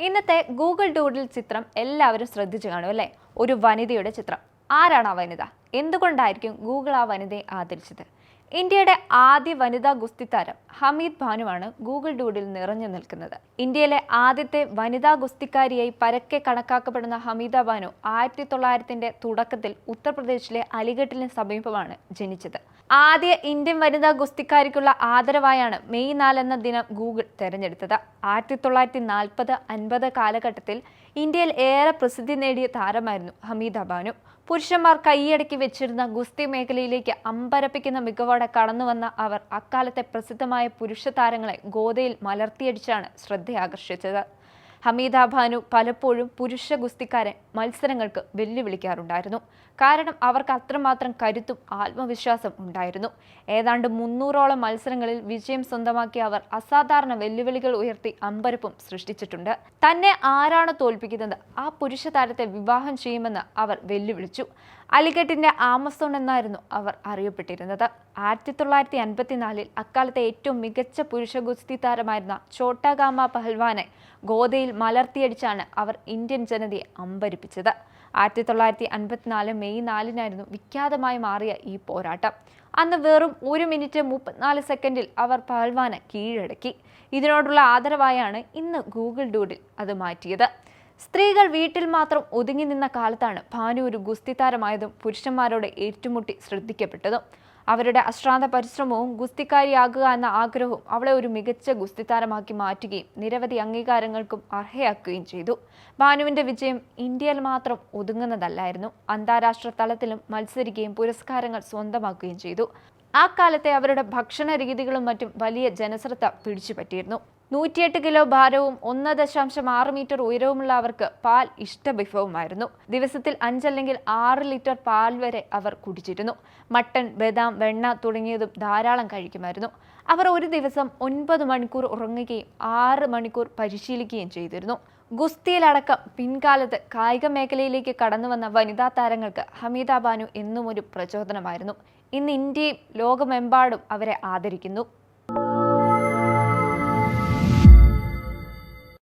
ഇന്നത്തെ Google doodle ചിത്രം എല്ലാവരും ശ്രദ്ധിച്ചു കാണും അല്ലേ? ഒരു വനിതയുടെ ചിത്രം. ആരാണ് ആ വനിത? എന്തുകൊണ്ടായിരിക്കും ഗൂഗിൾ ആ വനിതയെ ആദരിച്ചത്? ഇന്ത്യയുടെ ആദ്യ വനിതാ ഗുസ്തി താരം ഹമീദ് ഭാനുവാണ് ഗൂഗിൾ ഡൂഡിൽ നിറഞ്ഞു നിൽക്കുന്നത്. ഇന്ത്യയിലെ ആദ്യത്തെ വനിതാ ഗുസ്തിക്കാരിയായി പരക്കെ കണക്കാക്കപ്പെടുന്ന ഹമീദ ഭാനു ആയിരത്തി തൊള്ളായിരത്തിന്റെ തുടക്കത്തിൽ ഉത്തർപ്രദേശിലെ അലിഗഡിന് സമീപമാണ് ജനിച്ചത്. ആദ്യ ഇന്ത്യൻ വനിതാ ഗുസ്തിക്കാരിക്കുള്ള ആദരവായാണ് മെയ് നാലെന്ന ദിനം ഗൂഗിൾ തെരഞ്ഞെടുത്തത്. ആയിരത്തി തൊള്ളായിരത്തി നാൽപ്പത് അൻപത് കാലഘട്ടത്തിൽ ഇന്ത്യയിൽ ഏറെ പ്രസിദ്ധി നേടിയ താരമായിരുന്നു ഹമീദ ഭാനു. പുരുഷന്മാർ കൈയടക്കി വെച്ചിരുന്ന ഗുസ്തി മേഖലയിലേക്ക് അമ്പരപ്പിക്കുന്ന മികവോടെ കടന്നുവന്ന അവർ അക്കാലത്തെ പ്രസിദ്ധമായ പുരുഷ താരങ്ങളെ ഗോതയിൽ മലർത്തിയടിച്ചാണ് ശ്രദ്ധയാകർഷിച്ചത്. ഹമീദ ഭാനു പലപ്പോഴും പുരുഷ ഗുസ്തിക്കാരെ മത്സരങ്ങൾക്ക് വെല്ലുവിളിക്കാറുണ്ടായിരുന്നു. കാരണം അവർക്ക് അത്രമാത്രം കരുത്തും ആത്മവിശ്വാസം ഉണ്ടായിരുന്നു. ഏതാണ്ട് മുന്നൂറോളം മത്സരങ്ങളിൽ വിജയം സ്വന്തമാക്കിയ അവർ അസാധാരണ വെല്ലുവിളികൾ ഉയർത്തി അമ്പരപ്പും സൃഷ്ടിച്ചിട്ടുണ്ട്. തന്നെ ആരാണ് തോൽപ്പിക്കുന്നത്? ആ പുരുഷ താരത്തെ വിവാഹം ചെയ്യുമെന്ന് അവർ വെല്ലുവിളിച്ചു. അലിഗഡിന്റെ ആമസോൺ എന്നായിരുന്നു അവർ അറിയപ്പെട്ടിരുന്നത്. ആയിരത്തി തൊള്ളായിരത്തി അൻപത്തിനാലിൽ അക്കാലത്തെ ഏറ്റവും മികച്ച പുരുഷ ഗുസ്തി താരമായിരുന്ന ചോട്ടാഗാമ പഹൽവാനെ ഗോദയിൽ മലർത്തിയടിച്ചാണ് അവർ ഇന്ത്യൻ ജനതയെ അമ്പരിപ്പിച്ചത്. ആയിരത്തി തൊള്ളായിരത്തി അൻപത്തിനാല് മെയ് നാലിനായിരുന്നു വിഖ്യാതമായി മാറിയ ഈ പോരാട്ടം. അന്ന് വെറും ഒരു മിനിറ്റ് മുപ്പത്തിനാല് സെക്കൻഡിൽ അവർ പഹൽവാനെ കീഴടക്കി. ഇതിനോടുള്ള ആദരവായാണ് ഇന്ന് ഗൂഗിൾ ഡൂഡിൽ അത് മാറ്റിയത്. സ്ത്രീകൾ വീട്ടിൽ മാത്രം ഒതുങ്ങി നിന്ന കാലത്താണ് ഭാനു ഒരു ഗുസ്തി താരമായതും പുരുഷന്മാരോട് ഏറ്റുമുട്ടി ശ്രദ്ധിക്കപ്പെട്ടതും. അവരുടെ അശ്രാന്ത പരിശ്രമവും ഗുസ്തിക്കാരിയാകുക എന്ന ആഗ്രഹവും അവളെ ഒരു മികച്ച ഗുസ്തി താരമാക്കി മാറ്റുകയും നിരവധി അംഗീകാരങ്ങൾക്കും അർഹയാക്കുകയും ചെയ്തു. ഭാനുവിന്റെ വിജയം ഇന്ത്യയിൽ മാത്രം ഒതുങ്ങുന്നതല്ലായിരുന്നു. അന്താരാഷ്ട്ര തലത്തിലും മത്സരിക്കുകയും പുരസ്കാരങ്ങൾ സ്വന്തമാക്കുകയും ചെയ്തു. ആ കാലത്തെ അവരുടെ ഭക്ഷണ രീതികളും മറ്റും വലിയ ജനശ്രദ്ധ പിടിച്ചുപറ്റിയിരുന്നു. നൂറ്റിയെട്ട് കിലോ ഭാരവും ഒന്ന് ദശാംശം ആറ് മീറ്റർ ഉയരവുമുള്ള അവർക്ക് പാൽ ഇഷ്ടവിഭവമായിരുന്നു. ദിവസത്തിൽ അഞ്ചല്ലെങ്കിൽ ആറ് ലിറ്റർ പാൽ വരെ അവർ കുടിച്ചിരുന്നു. മട്ടൺ ബദാം വെണ്ണ തുടങ്ങിയതും ധാരാളം കഴിക്കുമായിരുന്നു. അവർ ഒരു ദിവസം ഒൻപത് മണിക്കൂർ ഉറങ്ങുകയും ആറ് മണിക്കൂർ പരിശീലിക്കുകയും ചെയ്തിരുന്നു. ഗുസ്തിയിലടക്കം പിൻകാലത്ത് കായിക മേഖലയിലേക്ക് കടന്നു വന്ന വനിതാ താരങ്ങൾക്ക് ഹമീദ ബാനു എന്നും ഒരു പ്രചോദനമായിരുന്നു. ഇന്ന് ഇന്ത്യയും ലോകമെമ്പാടും അവരെ ആദരിക്കുന്നു.